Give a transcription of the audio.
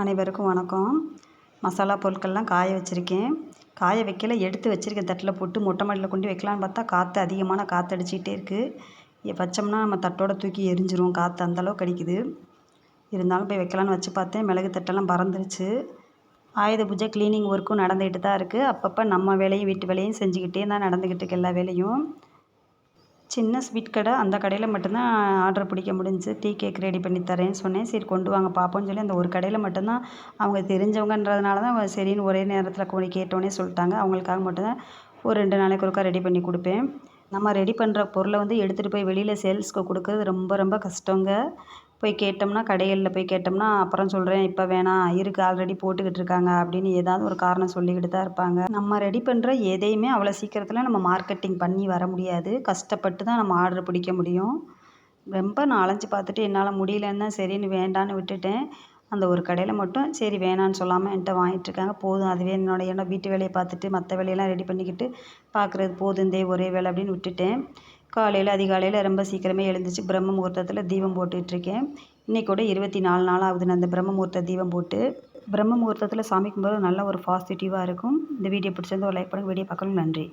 அனைவருக்கும் வணக்கம். மசாலா பொருட்கள்லாம் காய வச்சுருக்கேன். காய வைக்கல எடுத்து வச்சுருக்கேன். தட்டில் போட்டு மொட்டை மாடியில் கொண்டு வைக்கலான்னு பார்த்தா காற்று அதிகமான காற்று அடிச்சிக்கிட்டே இருக்குது வச்சோம்னா நம்ம தட்டோட தூக்கி எரிஞ்சிரும். காற்று அந்தளவுக்கு அடிக்குது. இருந்தாலும் போய் வைக்கலான்னு வச்சு பார்த்தேன். மிளகு தட்டெல்லாம் பறந்துருச்சு. ஆயுத பூஜை க்ளீனிங் ஒர்க்கும் நடந்துக்கிட்டு தான் இருக்குது அப்பப்போ நம்ம வேலையும் வீட்டு வேலையும் செஞ்சுக்கிட்டே தான் நடந்துக்கிட்டு இருக்கு எல்லா வேலையும். சின்ன ஸ்வீட் கடை அந்த கடையில் மட்டும்தான் ஆர்டர் பிடிக்க முடிஞ்சிச்சு. டீ கேக் ரெடி பண்ணி தரேன்னு சொன்னேன். சரி கொண்டு வாங்க பார்ப்போம்னு சொல்லி அந்த ஒரு கடையில் மட்டும்தான் அவங்க தெரிஞ்சவங்கன்றதுனால தான் சரின்னு ஒரே நேரத்தில் கொண்டு கேட்டோன்னே சொல்லிட்டாங்க. அவங்களுக்காக மட்டும்தான் ஒரு ரெண்டு நாளைக்கு ஒருக்கா ரெடி பண்ணி கொடுப்பேன். நம்ம ரெடி பண்ணுற பொருளை வந்து எடுத்துகிட்டு போய் வெளியில் சேல்ஸ்க்கு கொடுக்குறது ரொம்ப ரொம்ப கஷ்டங்க. போய் கேட்டோம்னா கடைகளில் போய் கேட்டோம்னா அப்புறம் சொல்கிறேன் இப்போ வேணாம் இருக்குது ஆல்ரெடி போட்டுக்கிட்டு இருக்காங்க அப்படின்னு ஏதாவது ஒரு காரணம் சொல்லிக்கிட்டு தான் இருப்பாங்க. நம்ம ரெடி பண்ணுற எதையுமே அவ்வளோ சீக்கிரத்தில் நம்ம மார்க்கெட்டிங் பண்ணி வர முடியாது. கஷ்டப்பட்டு தான் நம்ம ஆர்டர் பிடிக்க முடியும். ரொம்ப நான் அலைஞ்சு பார்த்துட்டு என்னால் முடியலன்னு தான் சரின்னு வேண்டான்னு விட்டுட்டேன். அந்த ஒரு கடையில் மட்டும் சரி வேணான்னு சொல்லாமல் என்கிட்ட வாங்கிட்டுருக்காங்க போதும் அதுவே என்னோட ஏன்னா வீட்டு வேலையை பார்த்துட்டு மற்ற வேலையெல்லாம் ரெடி பண்ணிக்கிட்டு பார்க்குறது போதும் இந்த ஒரே வேலை அப்படின்னு விட்டுட்டேன். காலையில் அதிகாலையில் ரொம்ப சீக்கிரமே எழுந்துச்சு பிரம்ம முகூர்த்தத்தில் தீபம் போட்டுட்ருக்கேன். இன்றைக்கி கூட இருபத்தி நாலு நாள் ஆகுது நான் அந்த பிரம்ம முகூர்த்த தீபம் போட்டு பிரம்ம முகூர்த்தத்தில் சாமி கும்பிட்றது நல்ல ஒரு பாசிட்டிவாக இருக்கும். இந்த வீடியோ பிடிச்சிருந்தா ஒரு லைக் பண்ணுங்கள் வீடியோ பார்க்கணும் நன்றி.